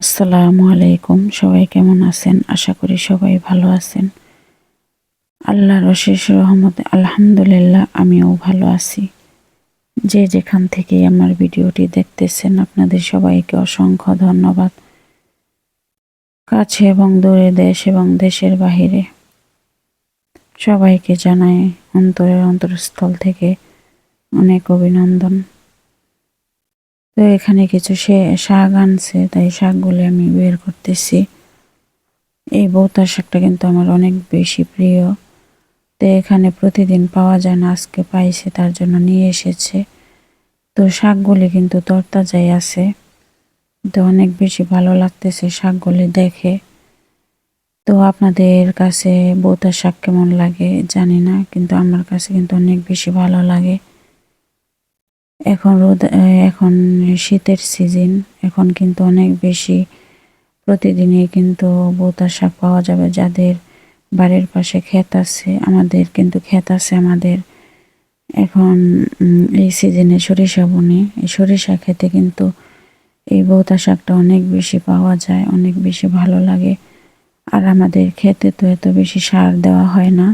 আসসালামু আলাইকুম। সবাই কেমন আছেন? আশা করি সবাই ভালো আছেন। আল্লাহর অশেষ রহমতে আলহামদুলিল্লাহ আমিও ভালো আছি। যে যেখান থেকে আমার ভিডিওটি দেখতেছেন, আপনাদের সবাইকে অসংখ্য ধন্যবাদ। কাছে এবং দূরে দেশ এবং দেশের বাহিরে সবাইকে জানাই অন্তরের অন্তরস্থল থেকে অনেক অভিনন্দন। তো এখানে কিছু সে শাক আনছে, তাই শাকগুলি আমি বের করতেছি। এই বৌতার শাকটা কিন্তু আমার অনেক বেশি প্রিয়। তো এখানে প্রতিদিন পাওয়া যায় না, আজকে পাইছে, তার জন্য নিয়ে এসেছে। তো শাকগুলি কিন্তু তরতাজাই আছে। তো অনেক বেশি ভালো লাগতেছে শাকগুলি দেখে। তো আপনাদের কাছে বৌতার শাক কেমন লাগে জানি না, কিন্তু আমার কাছে কিন্তু অনেক বেশি ভালো লাগে। এখন রোদ এখন শীতের সিজন এখন কিন্তু অনেক বেশি প্রতিদিনই কিন্তু বোতা শাক পাওয়া যাবে যাদের বাড়ির পাশে ক্ষেত আছে, আমাদের কিন্তু ক্ষেত আছে আমাদের। এখন এই সিজনে সরিষা বুনে, এই সরিষা খেতে কিন্তু এই বৌতা শাকটা অনেক বেশি পাওয়া যায়, অনেক বেশি ভালো লাগে। আর আমাদের খেতে তো এত বেশি সার দেওয়া হয় না,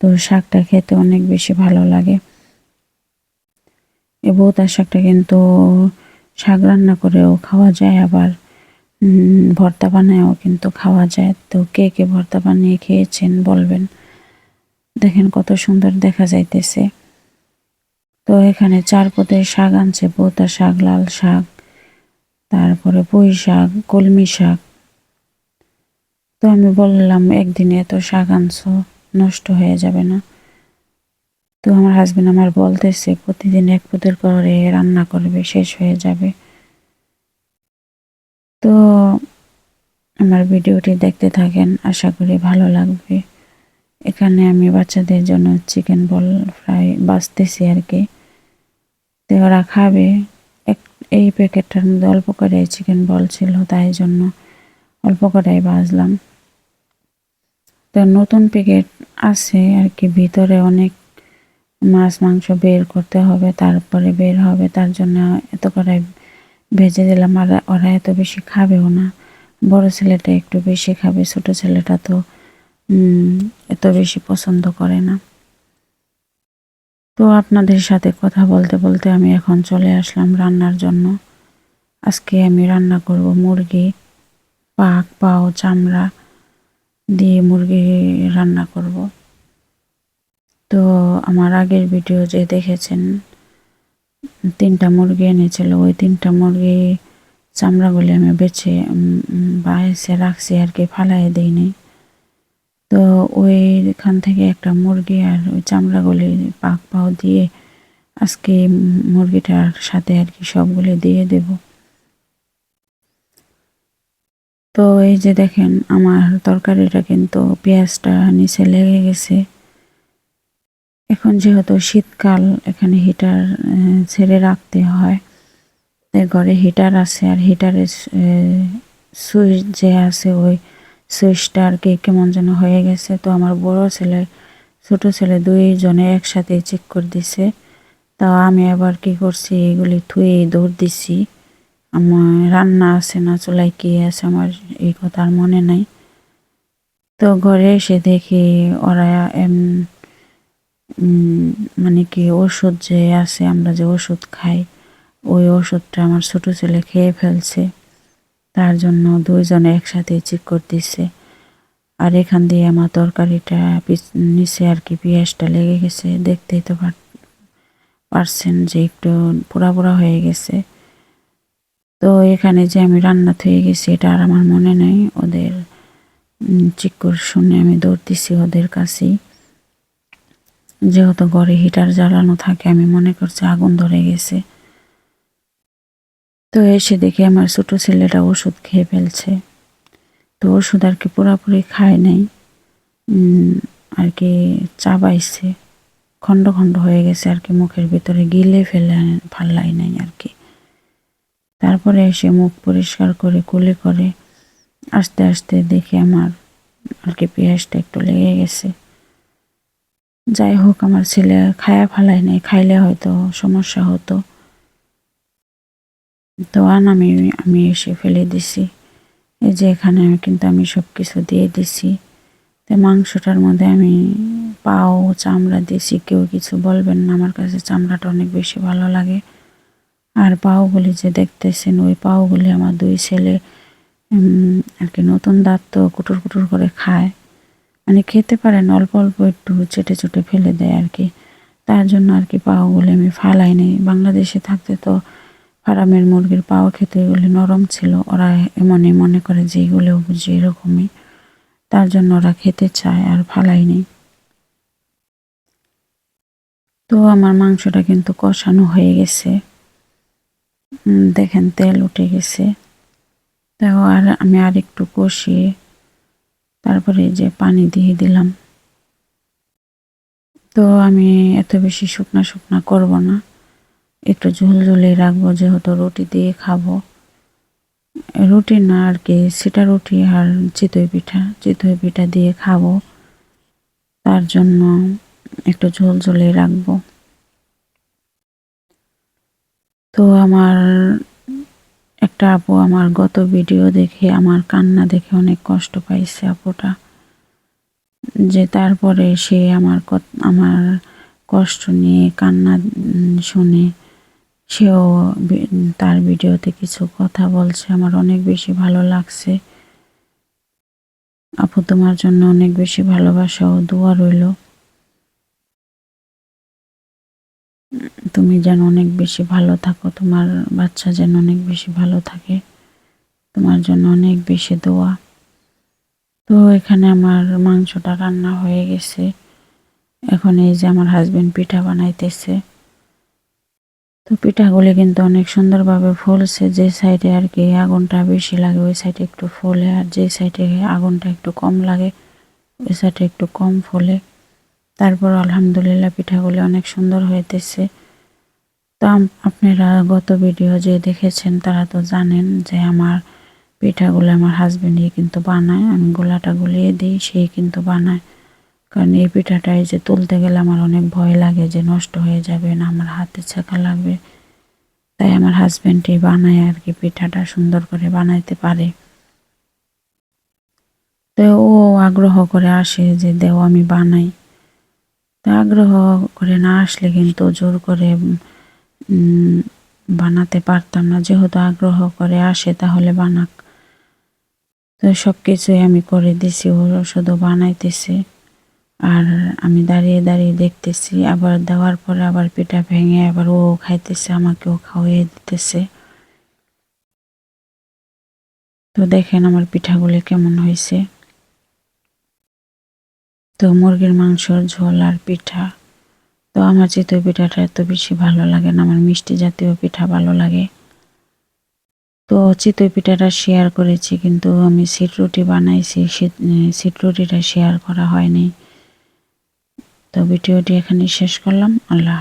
তো শাকটা খেতে অনেক বেশি ভালো লাগে। এই বৌতার শাকটা কিন্তু শাক রান্না করেও খাওয়া যায়, আবার ভর্তা বানায়ও কিন্তু খাওয়া যায়। তো কে কে ভর্তা বানিয়ে খেয়েছেন বলবেন? দেখেন কত সুন্দর দেখা যাইতেছে। তো এখানে চার পদের শাক আনছে, বৌতা শাক, লাল শাক, তারপরে পুঁই শাক, কলমি শাক। তো আমি বললাম, একদিনে এত শাক আনছো, নষ্ট হয়ে যাবে না। তো আমার হাজবেন্ড আমার বলতেছে, প্রতিদিন এক পুতের করে রান্না করবে, শেষ হয়ে যাবে। তো আমার ভিডিওটি দেখতে থাকেন, আশা করি ভালো লাগবে। এখানে আমি বাচ্চাদের জন্য চিকেন বল ফ্রাই বাঁচতেছি আর কি। তো ওরা খাবে। এক, এই প্যাকেটটার মধ্যে অল্প করে চিকেন বল ছিল তাই জন্য অল্প করেই বাজলাম তো নতুন প্যাকেট আছে আর কি, ভিতরে অনেক মাছ, মাংস বের করতে হবে, তারপরে বের হবে, তার জন্য এত করে ভেজে দিলাম। আর ওরা এত বেশি খাবেও না। বড় ছেলেটা একটু বেশি খাবে, ছোট ছেলেটা তো এত বেশি পছন্দ করে না। তো আপনাদের সাথে কথা বলতে বলতে আমি এখন চলে আসলাম রান্নার জন্য। আজকে আমি রান্না করব মুরগি, পাক, পাও, চামড়া দিয়ে মুরগি রান্না করব। তো আমার আগের ভিডিও যে দেখেছেন, তিনটা মুরগি এনেছিল, ওই তিনটা মুরগি চামড়াগুলি আমি বেছে বাইসে রাখছি আর কি ফালাই দিইনি। তো ওইখান থেকে একটা মুরগি আর ওই চামড়াগুলি পাক পাও দিয়ে আজকে মুরগিটার সাথে আর কি সবগুলি দিয়ে দেব। তো এই যে দেখেন, আমার তরকারিটা কিন্তু পেঁয়াজটা নিচে লেগে গেছে। এখন যেহেতু শীতকাল, এখানে হিটার ছেড়ে রাখতে হয়। ঘরে হিটার আছে, আর হিটারের সুইচ যে আছে, ওই সুইচটা আর কি কেমন যেন হয়ে গেছে। তো আমার বড় ছেলে ছোট ছেলে দুইজনে একসাথে চেক করে দিছে। তা আমি আবার কি করছি, এগুলি থুয়ে দৌড় দিছি। আমার রান্না আছে না চুলাই কি আছে আমার এই কথা আর মনে নাই। তো ঘরে এসে দেখি ওরা মানে কি ওষুধ যে আছে, আমরা যে ওষুধ খাই, ওই ওষুধটা আমার ছোট ছেলে খেয়ে ফেলছে। তার জন্য দুইজনে একসাথে চিক করতেছে। আর এখান দিয়ে আমার তরকারিটা নিচে আর কি পেঁয়াজটা লেগে গেছে। দেখতেই তো পারছেন যে একটু পোড়া পোড়া হয়ে গেছে। তো এখানে যে আমি রান্না থয়ে গেছি, এটা আর আমার মনে নেই। ওদের চিক্কর শুনে আমি দৌড়তেছি ওদের কাছেই। যেহেতু ঘরে হিটার জ্বালানো থাকে, আমি মনে করছি আগুন ধরে গেছে। তো এসে দেখি আমার ছোটো ছেলেটা ওষুধ খেয়ে ফেলছে। তো ওষুধ আর কি পুরাপুরি খায় নাই। আর কি চাবাইছে। খণ্ড খণ্ড হয়ে গেছে আর কি মুখের ভিতরে, গিলে ফেলে, ফাল্লাই নাই আর কি। তারপরে এসে মুখ পরিষ্কার করে, কুলে করে, আস্তে আস্তে দেখি আমার আর কি পেঁয়াজটা একটু লেগে গেছে। যাই হোক, আমার ছেলে খায়া ফালাই নাই, খাইলে হয়তো সমস্যা হতো। তো আন আমি আমি এসে ফেলে দিছি। এই যে এখানে কিন্তু আমি সব কিছু দিয়ে দিছি। তো মাংসটার মধ্যে আমি পাও, চামড়া দিয়েছি, কেউ কিছু বলবেন না, আমার কাছে চামড়াটা অনেক বেশি ভালো লাগে। আর পাওগুলি যে দেখতেছেন, ওই পাওগুলি আমার দুই ছেলে আর কি নতুন দাঁত তো কুটুর কুটুর করে খায়। মানে খেতে পারেন, অল্প অল্প একটু চেটে চুটে ফেলে দেয় আর কি তার জন্য আর কি পাওগুলি আমি ফালাই নেই। বাংলাদেশে থাকতে তো ফার্মের মুরগির পাও খেতে এগুলি নরম ছিল। ওরা এমনই মনে করে যে এগুলো বুঝি এরকমই। তার জন্য ওরা খেতে চায় আর ফালাই নেই। তো আমার মাংসটা কিন্তু কষানো হয়ে গেছে। দেখেন তেল উঠে গেছে। তাও আর আমি আর একটু কষিয়ে তারপরে যে পানি দিয়ে দিলাম। তো আমি এত বেশি শুকনা শুকনা করব না। একটু ঝোল ঝোলে রাখব, যেহেতু রুটি দিয়ে খাব। রুটি না আর কি, সেটা রুটি আর চিতই পিঠা। চিতই পিঠা দিয়ে খাব। তার জন্য একটু ঝোল ঝোলে রাখব। তো আমার একটা আপু আমার গত ভিডিও দেখে, আমার কান্না দেখে অনেক কষ্ট পাইছে আপুটা। যে তারপরে সে আমার আমার কষ্ট নিয়ে কান্না শুনে সেও তার ভিডিওতে কিছু কথা বলছে। আমার অনেক বেশি ভালো লাগছে। আপু তোমার জন্য অনেক বেশি ভালোবাসা ও দোয়া রইল। তুমি যেন অনেক বেশি ভালো থাকো, তোমার বাচ্চা যেন অনেক বেশি ভালো থাকে, তোমার জন্য অনেক বেশি দোয়া। তো এখানে আমার মাংসটা রান্না হয়ে গেছে। এখন এই যে আমার হাজবেন্ড পিঠা বানাইতেছে। তো পিঠাগুলি কিন্তু অনেক সুন্দরভাবে ফুলছে, যে সাইডে আর কি আগুনটা বেশি লাগে, ওই সাইডে একটু ফোলে, আর যে সাইডে আগুনটা একটু কম লাগে, ওই সাইডে একটু কম ফোলে। তারপর আলহামদুলিল্লাহ পিঠাগুলি অনেক সুন্দর হইতেছে। তো আপনারা গত ভিডিও যে দেখেছেন, তারা তো জানেন যে আমার পিঠাগুলো আমার হাজবেন্ডই কিন্তু বানায়। আমি গোলাটা গুলিয়ে দিই, সেই কিন্তু বানায়। কারণ এই পিঠাটা এই যে তুলতে গেলে আমার অনেক ভয় লাগে যে নষ্ট হয়ে যাবে না, আমার হাতে ছাকা লাগবে। তাই আমার হাজবেন্ডই বানায় আর কি পিঠাটা, সুন্দর করে বানাইতে পারে। তো ও আগ্রহ করে আসে যে দেও আমি বানাই। তা আগ্রহ করে না আসলে কিন্তু জোর করে বানাতে পারতাম না। যেহেতু আগ্রহ করে আসে, তাহলে বানাক। তো সব কিছুই আমি করে দিছি, ও শুধু বানাইতেছে। আর আমি দাঁড়িয়ে দাঁড়িয়ে দেখতেছি, আবার দেওয়ার পরে আবার পিঠা ভেঙে আবার ও খাইতেছে, আমাকেও খাওয়িয়ে দিতেছে। তো দেখেন আমার পিঠাগুলি কেমন হয়েছে। তো মুরগির মাংসর ঝোল আর পিঠা। তো আমার চিতই পিঠাটা এত বেশি ভালো লাগে না, আমার মিষ্টি জাতীয় পিঠা ভালো লাগে তো চিতই পিঠাটা শেয়ার করেছি, কিন্তু আমি সিট রুটি বানাইছি সিট রুটিটা শেয়ার করা হয়নি তো ভিডিওটি এখানে শেষ করলাম, আল্লাহ।